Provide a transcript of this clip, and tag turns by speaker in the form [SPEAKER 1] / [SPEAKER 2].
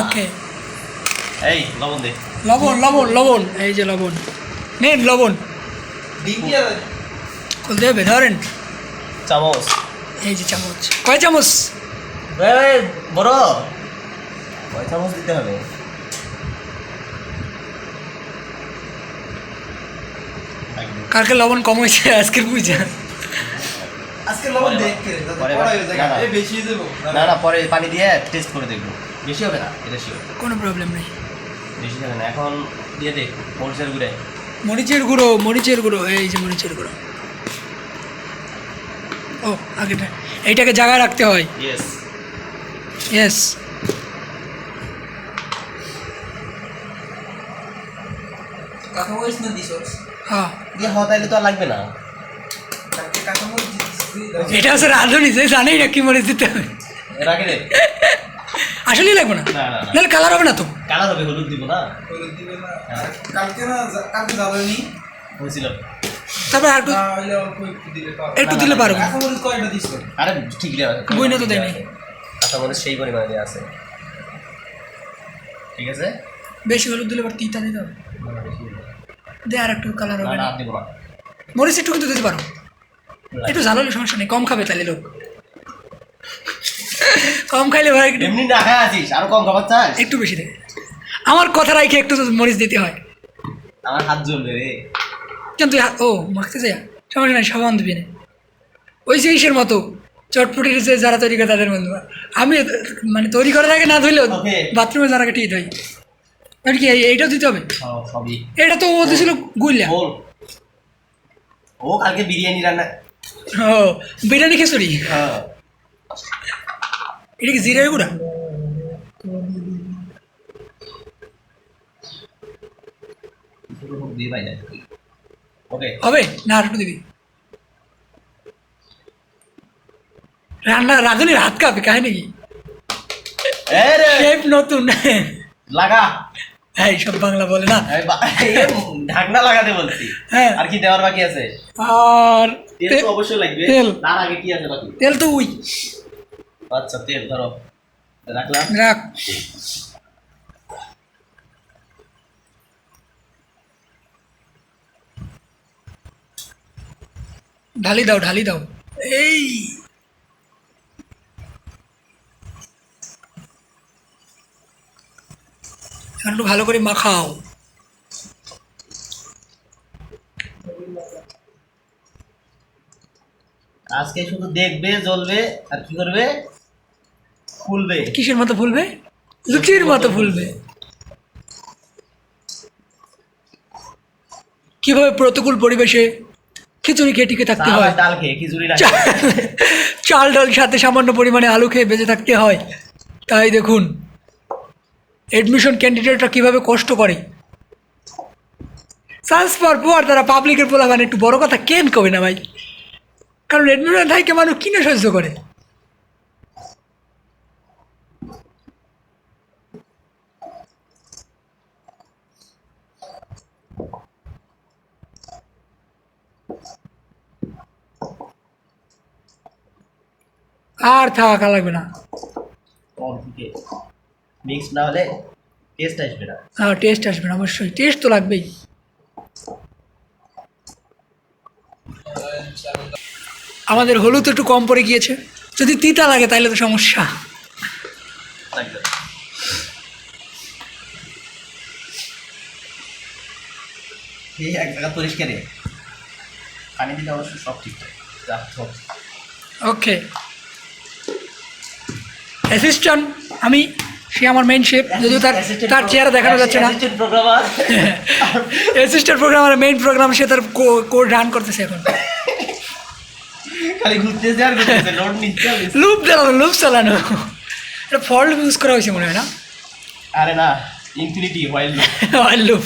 [SPEAKER 1] ওকে
[SPEAKER 2] এই লবণ দে।
[SPEAKER 1] লবণ লবণ লবণ এই যে লবণ। নেন লবণ। খুলতে হবে ধরেন।
[SPEAKER 2] চামচ।
[SPEAKER 1] এই যে চামচ। কয় চামচ?
[SPEAKER 2] বড়। কয় চামচ দিতে হবে?
[SPEAKER 1] কালকে লবণ কম হয়েছে আজকের বুঝা
[SPEAKER 2] না, না।
[SPEAKER 3] এ বেশি দেবো
[SPEAKER 2] না না পরে পানি দিয়ে টেস্ট করে দেখব। বেশি হবে না এটা শিওর
[SPEAKER 1] কোনো প্রবলেম নেই।
[SPEAKER 2] বেশি হবে না এখন দিয়ে দে মরিচের গুঁড়ে।
[SPEAKER 1] মরিচের গুঁড়ো মরিচের গুঁড়ো এই যে মরিচের গুঁড়ো। ও আগেটা এইটাকে জায়গায় রাখতে হয়।
[SPEAKER 2] ইয়েস
[SPEAKER 1] ইয়েস
[SPEAKER 3] কাঁচামরিচ না দিছস
[SPEAKER 1] হ্যাঁ।
[SPEAKER 2] দিয়ে হওয়া তাইলে তো আর লাগবে না।
[SPEAKER 1] এটা হচ্ছে রাঁধুনি যে জানেই না কি মরিচ দিতে হবে। আসলেই লাগবে না। নাহলে কালার হবে না তো।
[SPEAKER 2] কালার হবে হলুদ দিব না?
[SPEAKER 3] হলুদ দিবে না।
[SPEAKER 2] হ্যাঁ।
[SPEAKER 3] কালকে না কালকে যাবে নি
[SPEAKER 2] হয়েছিল
[SPEAKER 1] তারপর আর একটু
[SPEAKER 3] একটু দিলে পারো
[SPEAKER 1] একটু
[SPEAKER 2] না,
[SPEAKER 1] দিলে
[SPEAKER 2] না,
[SPEAKER 1] পারব।
[SPEAKER 2] আরে ঠিক আছে
[SPEAKER 1] বইনে তো দেয়নি।
[SPEAKER 2] আচ্ছা মনে সেই পরিমাণে দেওয়া আছে। ঠিক আছে?
[SPEAKER 1] বেশি হলুদ দিলে আবার তিতা দিতে হবে। দে আর একটু কালার হবে
[SPEAKER 2] না
[SPEAKER 1] না।
[SPEAKER 2] আর দিব না।
[SPEAKER 1] মরিচ একটু কিন্তু দিতে পারো। একটু ঝাল হলে সমস্যা নেই কম খাবে তাহলে লোক। কম খাইলে ভাই একটু
[SPEAKER 2] এমনি না খায় আছিস আরও কম খাবার চাস?
[SPEAKER 1] একটু বেশি দেবে আমার কথা রাখে একটু মরিচ দিতে হয়।
[SPEAKER 2] আমার হাত জ্বলবে রে।
[SPEAKER 1] কিন্তু হা- ও মাখতে সমস্যা নাই সাবান দিবি না। ওই যে ইসের মতো চটপটির যে যারা তৈরি করে তাদের মধ্যে আমি মানে তৈরি করার আগে না ধুইলেও
[SPEAKER 2] Okay.
[SPEAKER 1] বাথরুমে যারা ঠিক ধুই। আর কি এইটাও দিতে হবে? এটা তো ও দিয়েছিল গুলিয়া
[SPEAKER 2] বল ও কালকে বিরিয়ানি রান্না
[SPEAKER 1] ও বিরিয়ানি খিচুড়ি? এটা কি জিরে গুঁড়া? হবে? না আর একটু দিবি। রান্না রাঁধুনির হাত কাঁপে কাহে নাকি
[SPEAKER 2] এই রে।
[SPEAKER 1] শেফ নতুন।
[SPEAKER 2] লাগা।
[SPEAKER 1] এই সব বাংলা বলে না।
[SPEAKER 2] ঢাকনা লাগাতে বলছি।
[SPEAKER 1] হ্যাঁ।
[SPEAKER 2] আর কি দেওয়ার বাকি আছে?
[SPEAKER 1] আর
[SPEAKER 2] তেল
[SPEAKER 1] তো
[SPEAKER 2] অবশ্যই লাগবে।
[SPEAKER 1] তেল।
[SPEAKER 2] তার আগে কি আছে বাকি?
[SPEAKER 1] তেল তো উই
[SPEAKER 2] আচ্ছা তেল ধরো। রাখলাম।
[SPEAKER 1] রাখ। ঢালি দাও ঢালি দাও। এই। এখন একটু ভালো করে মাখাও।
[SPEAKER 2] আজকে শুধু দেখবে জ্বলবে আর কি করবে? ফুলবে।
[SPEAKER 1] কিসের মতো ফুলবে? লুচির মতো ফুলবে। কীভাবে প্রতিকূল পরিবেশে খিচুড়ি খেয়ে টিকে থাকতে হয়?
[SPEAKER 2] ডাল খেয়ে খিচুড়ি
[SPEAKER 1] চাল চাল ডাল সাথে সামান্য পরিমাণে আলু খেয়ে বেঁচে থাকতে হয়। তাই দেখুন এডমিশন ক্যান্ডিডেটরা কীভাবে কষ্ট করে? চান্স পাওয়ার পর তারা পাবলিকের বলা মানে একটু বড় কথা কেন কবে না ভাই? কারণ এডমিশন থাইকে মানুষ কিনে সহ্য করে। আর থাকা লাগবে না।
[SPEAKER 2] মিক্স না হলে টেস্ট আসবে না।
[SPEAKER 1] হ্যাঁ টেস্ট আসবে না অবশ্যই। টেস্ট তো লাগবেই। আমাদের হলুদ একটু কম পড়ে গিয়েছে। যদি তিতা লাগে তাহলে তো সমস্যা।
[SPEAKER 2] এই এক জায়গা পরিষ্কারে পানি দিলে অবশ্যই সব ঠিকঠাক
[SPEAKER 1] ওকে অ্যাসিস্ট্যান্ট আমি সে আমার মেইন শেপ যদিও তার তার চেহারা দেখানো যাচ্ছে না। অ্যাসিস্ট্যান্ট প্রোগ্রামার মেইন প্রোগ্রাম সে তার কোড রান করতেছে এখন।
[SPEAKER 2] খালি ঘুরতেছে আর ঘুরতেছে লোড নিচ্ছে
[SPEAKER 1] লুপ চালানো লুপ চালানো এটা ফল্ট ইউজ করা হয়েছে মনে হয় না?
[SPEAKER 2] আরে না ইনফিনিটি ওয়াইল্ড
[SPEAKER 1] লুপ